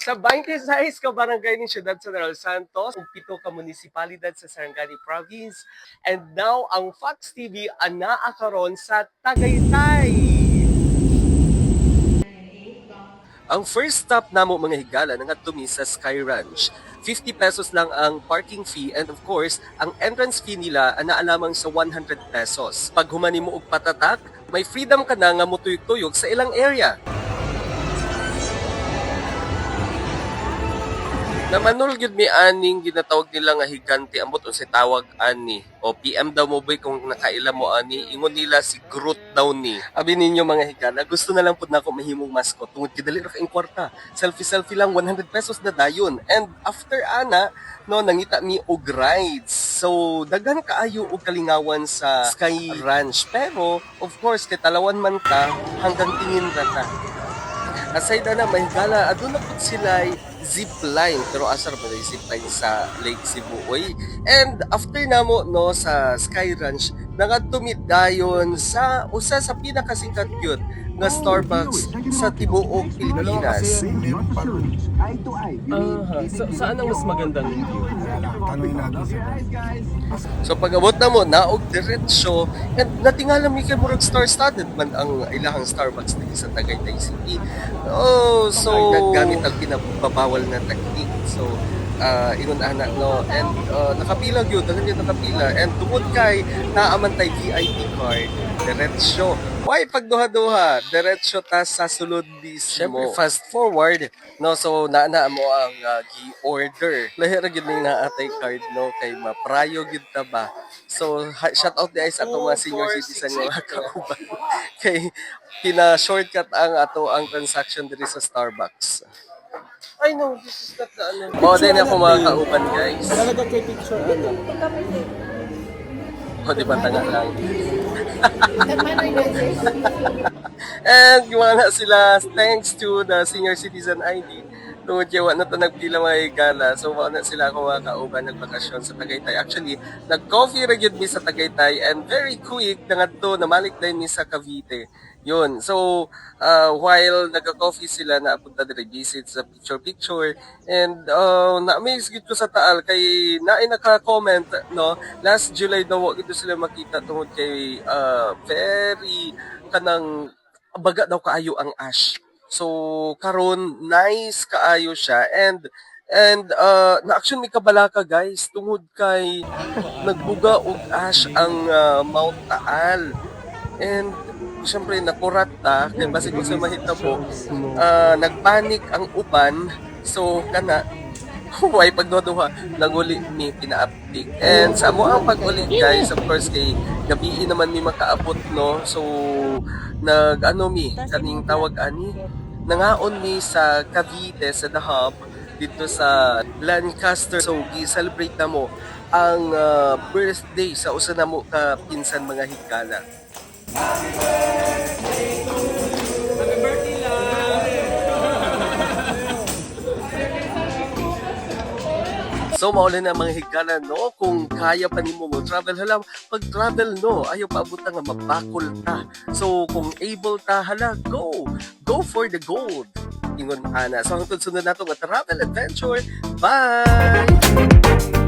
Sa 26 ka barangay ni Ciudad General Santos, ug pito ka munisipalidad sa Sarangani Province. And now, ang Fox TV anaa karon sa Tagaytay. Ang first stop namo mga higala nangadto mi sa Sky Ranch. 50 pesos lang ang parking fee and of course, ang entrance fee nila ana lamang sa 100 pesos. Pag humani mo og patatak, may freedom ka na nga mutuyog-tuyog sa ilang area. Namanol gyud mi aning ginatawag nila nga higante ambot unsay tawag ani o PM daw mo boy kung nakaila mo ani ingon nila si Groot daw ni. Abi ninyo mga higala, gusto na lang pud nako mahimong mascot tungod kay dali ra kaing kwarta. Selfie selfie lang 100 pesos na dayon. And after ana no nangita mi og rides. So daghan kaayo og kalingawan sa Sky Ranch pero of course kay talawan man ka hanggang tingin ra ta. Aside na mahigala, adun na po sila zip line. Pero asar ba yung zip line sa Lake Cebu? Oy and after namo no sa Sky Ranch nangadtumit dayon sa usa sa pinakasikat yun nga Starbucks sa tibuok Pilipinas. Eye to eye. So, saan ang mas magandang view? Tanong natin sa So pag abot na mo, naog diretsyo, and natingala mi kay murag star-studded man ang ilahang Starbucks dito sa Tagaytay City. Oh, so gamit ang pinababawal na technique. So uh, ingon ana no? And uh, nakapila gyud daghan gyud nakapila. And tungod kay naaman tay VIP card diretsyo. Why pagduha-duha? Diretsyo ta sa sulod mismo. Syempre, fast forward no? So naa mo ang uh, gi-order lahi ra gyud ning naatay card no? Kay maprayo gyud ta ba? So ha- shout out di ay sa atong mga senior citizen nga mga kauban kay pina shortcut ang ato ang transaction diri sa Starbucks I know, this is not the ano. Oo, din ako mga kauban, guys. Talaga kay picture ano? O, di ba tanga lang? And yung mga na sila, thanks to the senior citizen ID, tungod kaya wa na to nagpila mga higala. So, wa na sila ako mga kauban nagbakasyon sa Tagaytay. Actually, nag-coffee ra gyud mi sa Tagaytay and very quick na to namalik din mi sa Cavite. Yun. So, uh, while nagka-coffee sila, naapunta diri visit sa picture-picture. And uh, na-amaze ko sa Taal kay naay naka-comment, no? Last July daw gid sila makita tungod kay uh, very kanang baga daw kaayo ang ash. So karon nice kaayo siya and and uh, na action mi kabalaka guys tungod kay nagbuga og ash ang uh, Mount Taal. And syempre nakurat ta kay basig ko sa mahitabo uh, nagpanik ang uban so kana Huwag pagduduha naguli mi pina-update. And sa mo ang paguli guys, of course kay gabi naman mi makaabot no. So nag ano mi kaning tawag ani nangaon mi sa Cavite sa The Hub dito sa Lancaster. So gi-celebrate na mo ang uh, birthday sa usa na mo ka pinsan mga higala. So mauli na mga higala no kung kaya pa nimo mo travel hala pag travel no ayaw pa abot nga mabakol ta. So kung able ta hala go go for the gold. Ingon ana. So hangtod sunod nato nga travel adventure. Bye.